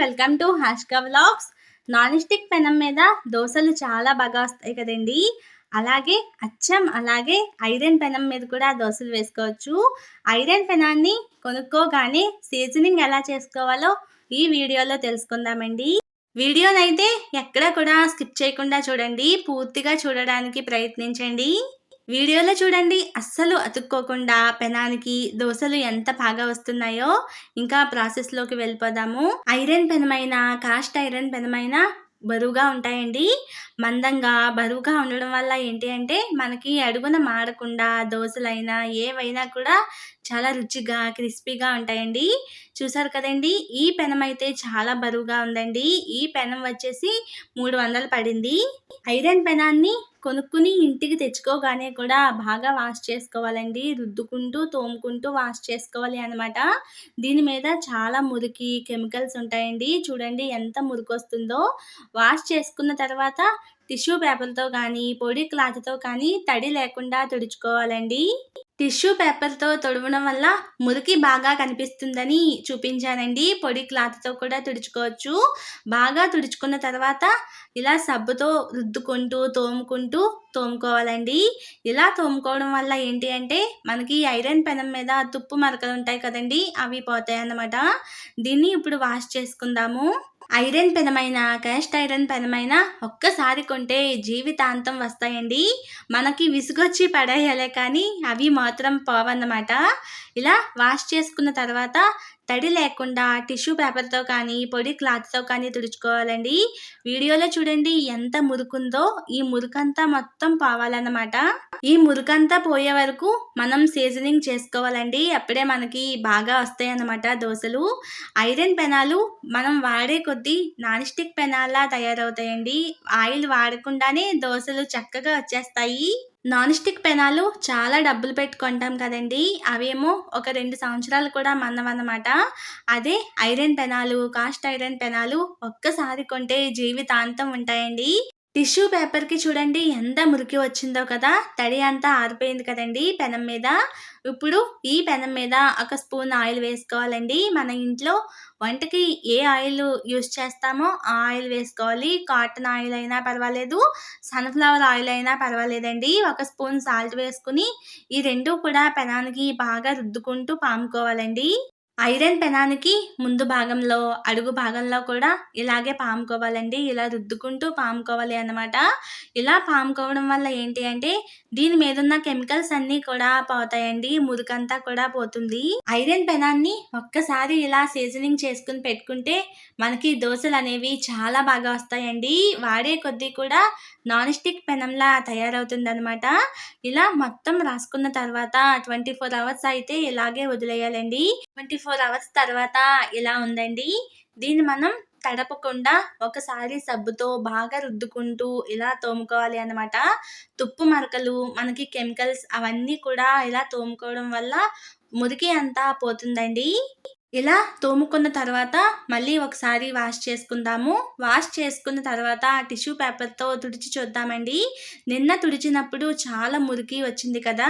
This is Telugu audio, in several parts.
Welcome to Hashka vlogs non stick పెనం మీద దోశలు చాలా బాగా వస్తాయి కదండి. అలాగే అచ్చం అలాగే ఐరన్ పెనం మీద కూడా దోశలు వేసుకోవచ్చు. ఐరన్ పెనాన్ని కొనుక్కోగానే సీజనింగ్ ఎలా చేసుకోవాలో ఈ వీడియోలో తెలుసుకుందామండి. వీడియోనైతే ఎక్కడ కూడా స్కిప్ చేయకుండా చూడండి. పూర్తిగా చూడడానికి ప్రయత్నించండి. వీడియోలో చూడండి అస్సలు అతుక్కోకుండా పెనానికి దోశలు ఎంత బాగా వస్తున్నాయో ఇంకా ప్రాసెస్లోకి వెళ్ళిపోదాము. ఐరన్ పెనమైన కాస్ట్ ఐరన్ పెనమైన బరువుగా ఉంటాయండి. మందంగా బరువుగా ఉండడం వల్ల ఏంటి అంటే మనకి అడుగున మాడకుండా దోశలైనా ఏవైనా కూడా చాలా రుచిగా క్రిస్పీగా ఉంటాయండి. చూసారు కదండి? ఈ పెనం అయితే చాలా బరువుగా ఉందండి. ఈ పెనం వచ్చేసి మూడు వందలు పడింది. ఐరన్ పెనాన్ని కొనుక్కుని ఇంటికి తెచ్చుకోగానే కూడా బాగా వాష్ చేసుకోవాలండి. రుద్దుకుంటూ తోముకుంటూ వాష్ చేసుకోవాలి అనమాట దీని మీద చాలా మురికి కెమికల్స్ ఉంటాయండి. చూడండి ఎంత మురికి వస్తుందో వాష్ చేసుకున్న తర్వాత టిష్యూ పేపర్తో కానీ పొడి క్లాత్తో కానీ తడి లేకుండా తుడుచుకోవాలండి. టిష్యూ పేపర్తో తొడవడం వల్ల మురికి బాగా కనిపిస్తుందని చూపించానండి. పొడి క్లాత్తో కూడా తుడుచుకోవచ్చు. బాగా తుడుచుకున్న తర్వాత ఇలా సబ్బుతో రుద్దుకుంటూ తోముకుంటూ తోముకోవాలండి. ఇలా తోముకోవడం వల్ల ఏంటి అంటే మనకి ఐరన్ పెనం మీద తుప్పు మరకలు ఉంటాయి కదండి అవి పోతాయి అన్నమాట దీన్ని ఇప్పుడు వాష్ చేసుకుందాము. ఐరన్ పెనమైన క్యాస్ట్ ఐరన్ పెనమైన ఒక్కసారి కొంటే జీవితాంతం వస్తాయండి. మనకి విసుగొచ్చి పడేయాలే కానీ అవి మాత్రం పోవన్నమాట. ఇలా వాష్ చేసుకున్న తర్వాత తడి లేకుండా టిష్యూ పేపర్తో కానీ పొడి క్లాత్తో కానీ తుడుచుకోవాలండి. వీడియోలో చూడండి ఎంత మురుకుందో. ఈ మురుకంతా మొత్తం పోవాలన్నమాట. ఈ మురుకంతా పోయే వరకు మనం సీజనింగ్ చేసుకోవాలండి. అప్పుడే మనకి బాగా వస్తాయి అన్నమాట దోశలు. ఐరన్ పెనాలు మనం వాడే కొద్దీ నాన్ స్టిక్ పెనాల్లా తయారవుతాయండి. ఆయిల్ వాడకుండానే దోశలు చక్కగా వచ్చేస్తాయి. నాన్ స్టిక్ పెనాలు చాలా డబ్బులు పెట్టుకుంటాం కదండి. అవేమో ఒక రెండు సంవత్సరాలు కూడా మన్నమన్నమాట అదే ఐరన్ పెనాలు కాస్ట్ ఐరన్ పెనాలు ఒక్కసారి కొంటే జీవితాంతం ఉంటాయండి. టిష్యూ పేపర్కి చూడండి ఎంత మురికి వచ్చిందో కదా! తడి అంతా ఆరిపోయింది కదండి పెనం మీద. ఇప్పుడు ఈ పెనం మీద ఒక స్పూన్ ఆయిల్ వేసుకోవాలండి. మన ఇంట్లో వంటకి ఏ ఆయిల్ యూస్ చేస్తామో ఆ ఆయిల్ వేసుకోవాలి. కాటన్ ఆయిల్ అయినా పర్వాలేదు సన్ఫ్లవర్ ఆయిల్ అయినా పర్వాలేదండి. ఒక స్పూన్ సాల్ట్ వేసుకుని ఈ రెండు కూడా పెనానికి బాగా రుద్దుకుంటూ పాముకోవాలండి. ఐరన్ పెనానికి ముందు భాగంలో అడుగు భాగంలో కూడా ఇలాగే పాముకోవాలండి ఇలా రుద్దుకుంటూ పాముకోవాలి అన్నమాట. ఇలా పాముకోవడం వల్ల ఏంటి అంటే దీని మీద ఉన్న కెమికల్స్ అన్నీ కూడా పోతాయండి. మురికంతా కూడా పోతుంది. ఐరన్ పెనాన్ని ఒక్కసారి ఇలా సీజనింగ్ చేసుకుని పెట్టుకుంటే మనకి దోశలు అనేవి చాలా బాగా వస్తాయండి. వాడే కొద్దీ కూడా నాన్ స్టిక్ పెనంలా తయారవుతుంది అనమాట ఇలా మొత్తం రాసుకున్న తర్వాత ట్వంటీ ఫోర్ అవర్స్ అయితే ఇలాగే వదిలేయాలండి. ట్వంటీ ఫోర్ అవర్స్ తర్వాత ఇలా ఉందండి? దీన్ని మనం తడపకుండా ఒకసారి సబ్బుతో బాగా రుద్దుకుంటూ ఇలా తోముకోవాలి అనమాట తుప్పు మరకలు మనకి కెమికల్స్ అవన్నీ కూడా ఇలా తోముకోవడం వల్ల మురికి అంతా పోతుందండి. ఇలా తోముకున్న తర్వాత మళ్ళీ ఒకసారి వాష్ చేసుకుందాము. వాష్ చేసుకున్న తర్వాత టిష్యూ పేపర్తో తుడిచి చూద్దామండి. నిన్న తుడిచినప్పుడు చాలా మురికి వచ్చింది కదా.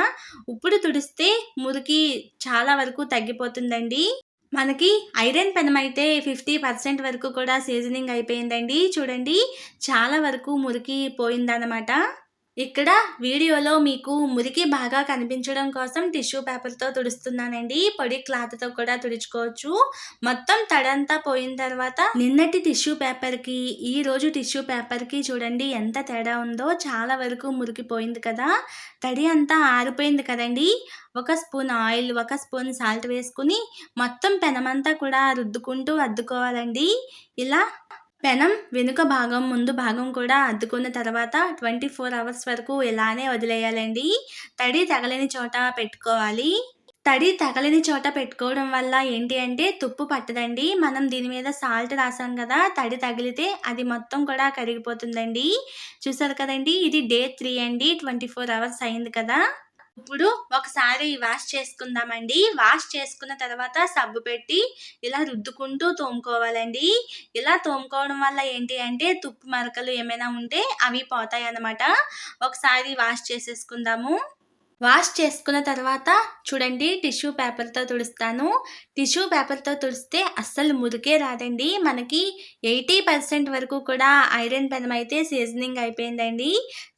ఇప్పుడు తుడిస్తే మురికి చాలా వరకు తగ్గిపోతుందండి. మనకి ఐరన్ పెనం అయితే ఫిఫ్టీ పర్సెంట్ వరకు కూడా సీజనింగ్ అయిపోయిందండి. చూడండి చాలా వరకు మురికి పోయిందనమాట ఇక్కడ వీడియోలో మీకు మురికి బాగా కనిపించడం కోసం టిష్యూ పేపర్తో తుడుస్తున్నానండి. పొడి క్లాత్తో కూడా తుడుచుకోవచ్చు. మొత్తం తడంతా పోయిన తర్వాత నిన్నటి టిష్యూ పేపర్కి ఈ రోజు టిష్యూ పేపర్కి చూడండి ఎంత తేడా ఉందో. చాలా వరకు మురికిపోయింది కదా. తడి అంతా ఆరిపోయింది కదండి. ఒక స్పూన్ ఆయిల్ ఒక స్పూన్ సాల్ట్ వేసుకుని మొత్తం పెనమంతా కూడా రుద్దుకుంటూ అద్దుకోవాలండి. ఇలా పెనం వెనుక భాగం ముందు భాగం కూడా అద్దుకున్న తర్వాత ట్వంటీ ఫోర్ అవర్స్ వరకు ఇలానే వదిలేయాలండి. తడి తగలేని చోట పెట్టుకోవాలి. తడి తగలేని చోట పెట్టుకోవడం వల్ల ఏంటి అంటే తుప్పు పట్టదండి. మనం దీని మీద సాల్ట్ రాసాం కదా తడి తగిలితే అది మొత్తం కూడా కరిగిపోతుందండి. చూసారు కదండి ఇది డే త్రీ అండి ట్వంటీ ఫోర్ అవర్స్ అయింది కదా. ఇప్పుడు ఒకసారి వాష్ చేసుకుందామండి. వాష్ చేసుకున్న తర్వాత సబ్బు పెట్టి ఇలా రుద్దుకుంటూ తోముకోవాలండి. ఇలా తోముకోవడం వల్ల ఏంటి అంటే తుప్పు మరకలు ఏమైనా ఉంటే అవి పోతాయి అన్నమాట ఒకసారి వాష్ చేసేసుకుందాము. వాష్ చేసుకున్న తర్వాత చూడండి టిష్యూ పేపర్‌తో తుడుస్తాను. టిష్యూ పేపర్‌తో తుడిస్తే అస్సలు మురికే రాదండి. మనకి 80% వరకు కూడా ఐరన్ పెనం అయితే సీజనింగ్ అయిపోయిందండి.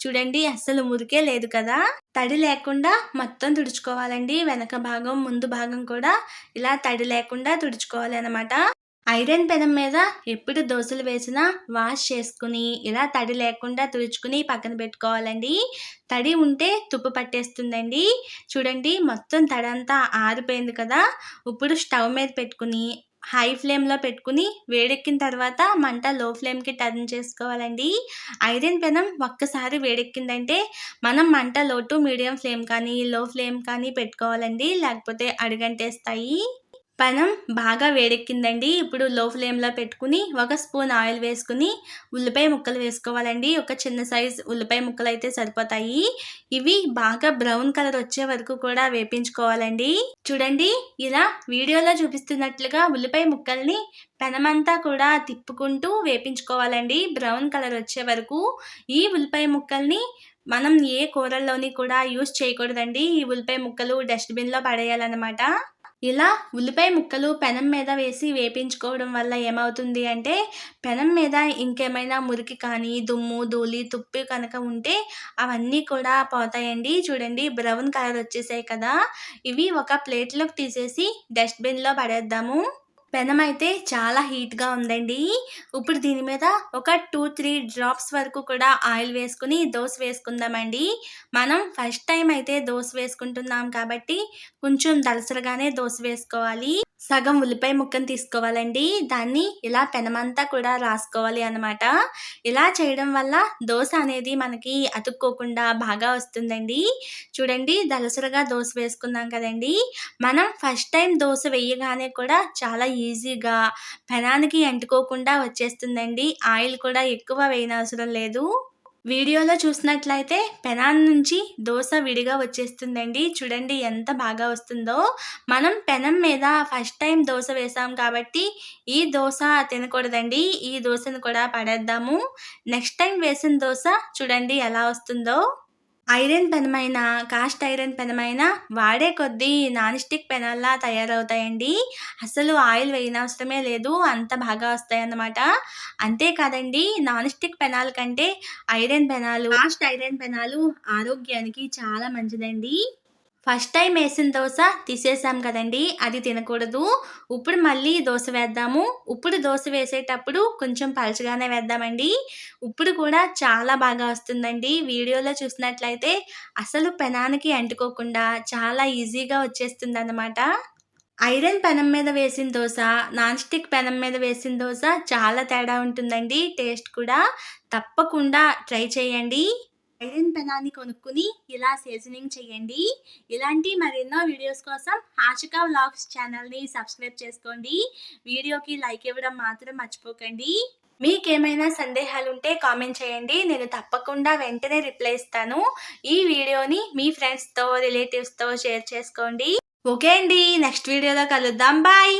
చూడండి అస్సలు మురికే లేదు కదా! తడి లేకుండా మొత్తం తుడుచుకోవాలండి. వెనక భాగం, ముందు భాగం కూడా ఇలా తడి లేకుండా తుడుచుకోవాలి అనమాట ఐరన్ పెనం మీద ఎప్పుడు దోశలు వేసినా వాష్ చేసుకుని, ఇలా తడి లేకుండా తుడుచుకుని పక్కన పెట్టుకోవాలండి. తడి ఉంటే తుప్పు పట్టేస్తుందండి. చూడండి మొత్తం తడంతా ఆరిపోయింది కదా! ఇప్పుడు స్టవ్ మీద పెట్టుకుని, హై ఫ్లేమ్‌లో పెట్టుకుని, వేడెక్కిన తర్వాత మంట లో ఫ్లేమ్‌కి టర్న్ చేసుకోవాలండి. ఐరన్ పెనం ఒక్కసారి వేడెక్కిందంటే మనం మంట లో టు మీడియం ఫ్లేమ్ కానీ, లో ఫ్లేమ్ కానీ పెట్టుకోవాలండి. లేకపోతే అడుగంటేస్తాయి. పెనం బాగా వేడెక్కిందండి. ఇప్పుడు లో ఫ్లేమ్‌లో పెట్టుకుని, ఒక స్పూన్ ఆయిల్ వేసుకుని, ఉల్లిపాయ ముక్కలు వేసుకోవాలండి. ఒక చిన్న సైజ్ ఉల్లిపాయ ముక్కలు అయితే సరిపోతాయి. ఇవి బాగా బ్రౌన్ కలర్ వచ్చే వరకు కూడా వేపించుకోవాలండి. చూడండి ఇలా వీడియోలో చూపిస్తున్నట్లుగా ఉల్లిపాయ ముక్కల్ని పెనమంతా కూడా తిప్పుకుంటూ వేపించుకోవాలండి. బ్రౌన్ కలర్ వచ్చే వరకు. ఈ ఉల్లిపాయ ముక్కల్ని మనం ఏ కూరల్లోని కూడా యూస్ చేయకూడదండి. ఈ ఉల్లిపాయ ముక్కలు డస్ట్‌బిన్‌లో పడేయాలన్నమాట ఇలా ఉల్లిపాయ ముక్కలు పెనం మీద వేసి వేపించుకోవడం వల్ల ఏమవుతుంది అంటే, పెనం మీద ఇంకేమైనా మురికి కానీ, దుమ్ము, ధూళి, తుప్పి కనుక ఉంటే అవన్నీ కూడా పోతాయండి. చూడండి బ్రౌన్ కలర్ వచ్చేసాయి కదా! ఇవి ఒక ప్లేట్‌లోకి తీసేసి డస్ట్‌బిన్‌లో పడేద్దాము. పెనం అయితే చాలా హీట్‌గా ఉందండి. ఇప్పుడు దీని మీద ఒక 2, 3 డ్రాప్స్ వరకు కూడా ఆయిల్ వేసుకుని దోశ వేసుకుందామండి. మనం ఫస్ట్ టైం అయితే దోశ వేసుకుంటున్నాం కాబట్టి కొంచెం దలసరగానే దోశ వేసుకోవాలి. సగం ఉల్లిపాయ ముక్కను తీసుకోవాలండి. దాన్ని ఇలా పెనమంతా కూడా రాసుకోవాలి అనమాట. ఇలా చేయడం వల్ల దోశ అనేది మనకి అతుక్కోకుండా బాగా వస్తుందండి. చూడండి దలసరగా దోశ వేసుకున్నాం కదండీ! మనం ఫస్ట్ టైం దోశ వేయగానే కూడా చాలా ఈజీగా పెనానికి అంటుకోకుండా వచ్చేస్తుందండి. ఆయిల్ కూడా ఎక్కువ వేయనవసరం లేదు. వీడియోలో చూసినట్లయితే పెనాన్ నుంచి దోశ విడిగా వచ్చేస్తుందండి. చూడండి ఎంత బాగా వస్తుందో. మనం పెనం మీద ఫస్ట్ టైం దోశ వేసాం కాబట్టి ఈ దోశ తినకూడదండి. ఈ దోశను కూడా పడేద్దాము. నెక్స్ట్ టైం వేసిన దోశ చూడండి ఎలా వస్తుందో. ఐరన్ పెనమైనా, కాస్ట్ ఐరన్ పెనమైనా వాడే కొద్దీ నాన్ స్టిక్ పెనాల్లా తయారవుతాయండి. అసలు ఆయిల్ వేయనవసరమే లేదు. అంత బాగా వస్తాయన్నమాట. అంతేకాదండి నాన్ స్టిక్ పెనాల కంటే ఐరన్ పెనాలు, కాస్ట్ ఐరన్ పెనాలు ఆరోగ్యానికి చాలా మంచిదండి. ఫస్ట్ టైం వేసిన దోశ తీసేసాం కదండీ! అది తినకూడదు. ఇప్పుడు మళ్ళీ దోశ వేద్దాము. ఇప్పుడు దోశ వేసేటప్పుడు కొంచెం పలచగానే వేద్దామండి. ఇప్పుడు కూడా చాలా బాగా వస్తుందండి. వీడియోలో చూసినట్లయితే అసలు పెనానికి అంటుకోకుండా చాలా ఈజీగా వచ్చేస్తుందన్నమాట. ఐరన్ పెనం మీద వేసిన దోశ నాన్ స్టిక్ పెనం మీద వేసిన దోశ చాలా తేడా ఉంటుందండి. టేస్ట్ కూడా తప్పకుండా ట్రై చేయండి. ఐరన్ పెనాన్ని కొనుక్కుని ఇలా సీజనింగ్ చేయండి. ఇలాంటి మరెన్నో వీడియోస్ కోసం హాషిక వ్లాగ్స్ ఛానల్‌ని సబ్స్క్రైబ్ చేసుకోండి. వీడియోకి లైక్ ఇవ్వడం మాత్రం మర్చిపోకండి. మీకేమైనా సందేహాలు ఉంటే కామెంట్ చేయండి. నేను తప్పకుండా వెంటనే రిప్లై ఇస్తాను. ఈ వీడియోని మీ ఫ్రెండ్స్‌తో, రిలేటివ్స్‌తో షేర్ చేసుకోండి. ఓకే అండి. నెక్స్ట్ వీడియోలో కలుద్దాం. బాయ్.